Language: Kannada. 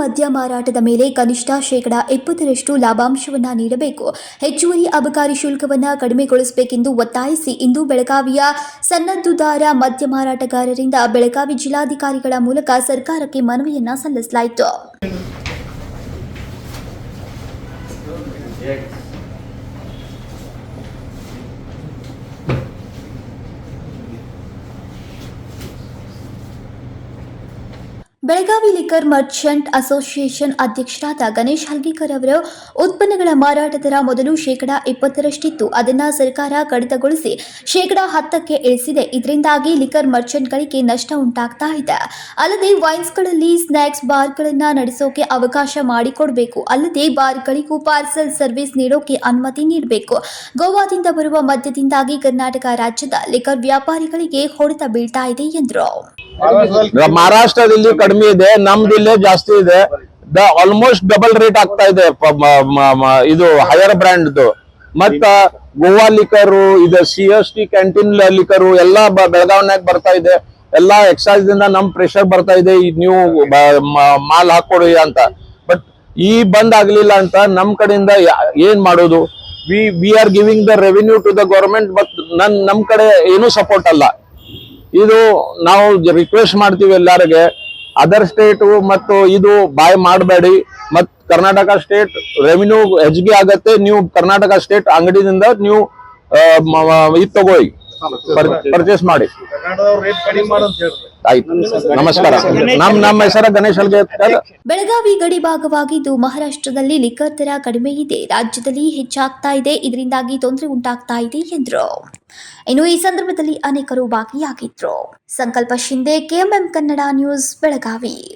ಮದ್ಯ ಮಾರಾಟದ ಮೇಲೆ ಕನಿಷ್ಠ ಶೇಕಡಾ ಇಪ್ಪತ್ತರಷ್ಟು ಲಾಭಾಂಶವನ್ನ ನೀಡಬೇಕು. ಹೆಚ್ಚುವರಿ ಅಬಕಾರಿ ಶುಲ್ಕವನ್ನ ಕಡಿಮೆಗೊಳಿಸಬೇಕೆಂದು ಒತ್ತಾಯಿಸಿ ಇಂದು ಬೆಳಗಾವಿಯ ಸನ್ನದ್ದುದಾರ ಮದ್ಯ ಮಾರಾಟಗಾರರಿಂದ ಬೆಳಗಾವಿ ಜಿಲ್ಲಾಧಿಕಾರಿಗಳ ಮೂಲಕ ಸರ್ಕಾರಕ್ಕೆ ಮನವಿಯನ್ನ ಸಲ್ಲಿಸಲಾಯಿತು. ಬೆಳಗಾವಿ ಲಿಕ್ಕರ್ ಮರ್ಚೆಂಟ್ ಅಸೋಸಿಯೇಷನ್ ಅಧ್ಯಕ್ಷರಾದ ಗಣೇಶ್ ಹಲ್ಗಿಕರ್ ಅವರು, ಉತ್ಪನ್ನಗಳ ಮಾರಾಟ ದರ ಮೊದಲು ಶೇಕಡಾ ಇಪ್ಪತ್ತರಷ್ಟಿತ್ತು. ಅದನ್ನ ಸರ್ಕಾರ ಕಡಿತಗೊಳಿಸಿ ಶೇಕಡಾ ಹತ್ತಕ್ಕೆ ಇಳಿಸಿದೆ. ಇದರಿಂದಾಗಿ ಲಿಕ್ಕರ್ ಮರ್ಚೆಂಟ್ಗಳಿಗೆ ನಷ್ಟ ಉಂಟಾಗ್ತಾ ಇದೆ. ಅಲ್ಲದೆ ವೈನ್ಸ್ಗಳಲ್ಲಿ ಸ್ನ್ಯಾಕ್ಸ್ ಬಾರ್ಗಳನ್ನು ನಡೆಸೋಕೆ ಅವಕಾಶ ಮಾಡಿಕೊಡಬೇಕು. ಅಲ್ಲದೆ ಬಾರ್ಗಳಿಗೂ ಪಾರ್ಸಲ್ ಸರ್ವಿಸ್ ನೀಡೋಕೆ ಅನುಮತಿ ನೀಡಬೇಕು. ಗೋವಾದಿಂದ ಬರುವ ಮದ್ಯದಿಂದಾಗಿ ಕರ್ನಾಟಕ ರಾಜ್ಯದ ಲಿಕ್ಕರ್ ವ್ಯಾಪಾರಿಗಳಿಗೆ ಹೊಡೆತ ಬೀಳ್ತಾ ಇದೆ ಎಂದರು. ಮಹಾರಾಷ್ಟ್ರದಲ್ಲಿ ಕಡಿಮೆ ಇದೆ, ನಮ್ದು ಇಲ್ಲೇ ಜಾಸ್ತಿ ಇದೆ. ಆಲ್ಮೋಸ್ಟ್ ಡಬಲ್ ರೇಟ್ ಆಗ್ತಾ ಇದೆ ಇದು ಹೈಯರ್ ಬ್ರ್ಯಾಂಡ್ ಮತ್ತ ಗೋವಾ ಲಿಕರು ಇದು C S T canteen liquor ಎಲ್ಲಾ ಬ- ಬೆಳಗಾವ್ನ್ಯಾಗ ಬರ್ತಾ ಇದೆ. ಎಲ್ಲಾ ಎಕ್ಸೈಸ್ ದಿಂದ ನಮ್ ಪ್ರೆಷರ್ ಬರ್ತಾ ಇದೆ ನೀವು ಮಾಲ್ ಹಾಕೊಡಿ ಅಂತ. ಬಟ್ ಈ ಬಂದ್ ಆಗ್ಲಿಲ್ಲ ಅಂತ ನಮ್ ಕಡೆಯಿಂದ ಏನ್ ಮಾಡೋದು? We we are giving the revenue to the government but ನನ್, ನಮ್ ಕಡೆ ಏನು ಸಪೋರ್ಟ್ ಅಲ್ಲ. ಇದು ನಾವು ರಿಕ್ವೆಸ್ಟ್ ಮಾಡ್ತೀವಿ ಎಲ್ಲರಿಗೆ. ಅದರ್ ಸ್ಟೇಟ್ ಮತ್ತು ಇದು ಬಾಯ್ ಮಾಡಬೇಡಿ. ಮತ್ ಕರ್ನಾಟಕ ಸ್ಟೇಟ್ ರೆವಿನ್ಯೂ ಹೆಚ್ಚಿಗೆ ಆಗತ್ತೆ. ನೀವು ಕರ್ನಾಟಕ ಸ್ಟೇಟ್ ಅಂಗಡಿದಿಂದ ನೀವು ಇದು ತಗೊಳ್ಳಿ. ಪರ್ಚೇಸ್ ಮಾಡಿ. ನಮಸ್ಕಾರ. ನಮ್ ನಮ್ಮ ಹೆಸರ ಗಣೇಶ್ ಬೆಳಗಾವಿ ಗಡಿ ಭಾಗವಾಗಿದ್ದು ಮಹಾರಾಷ್ಟ್ರದಲ್ಲಿ ಲಿಕ್ಕರ್ ದರ ಕಡಿಮೆ ಇದೆ. ರಾಜ್ಯದಲ್ಲಿ ಹೆಚ್ಚಾಗ್ತಾ ಇದೆ. ಇದರಿಂದಾಗಿ ತೊಂದರೆ ಉಂಟಾಗ್ತಾ ಇದೆ ಎಂದರು. ಇನ್ನು ಈ ಸಂದರ್ಭದಲ್ಲಿ ಅನೇಕರು ಭಾಗಿಯಾಗಿದ್ರು. Sankalp Shinde, KMM Kannada news, Belagavi.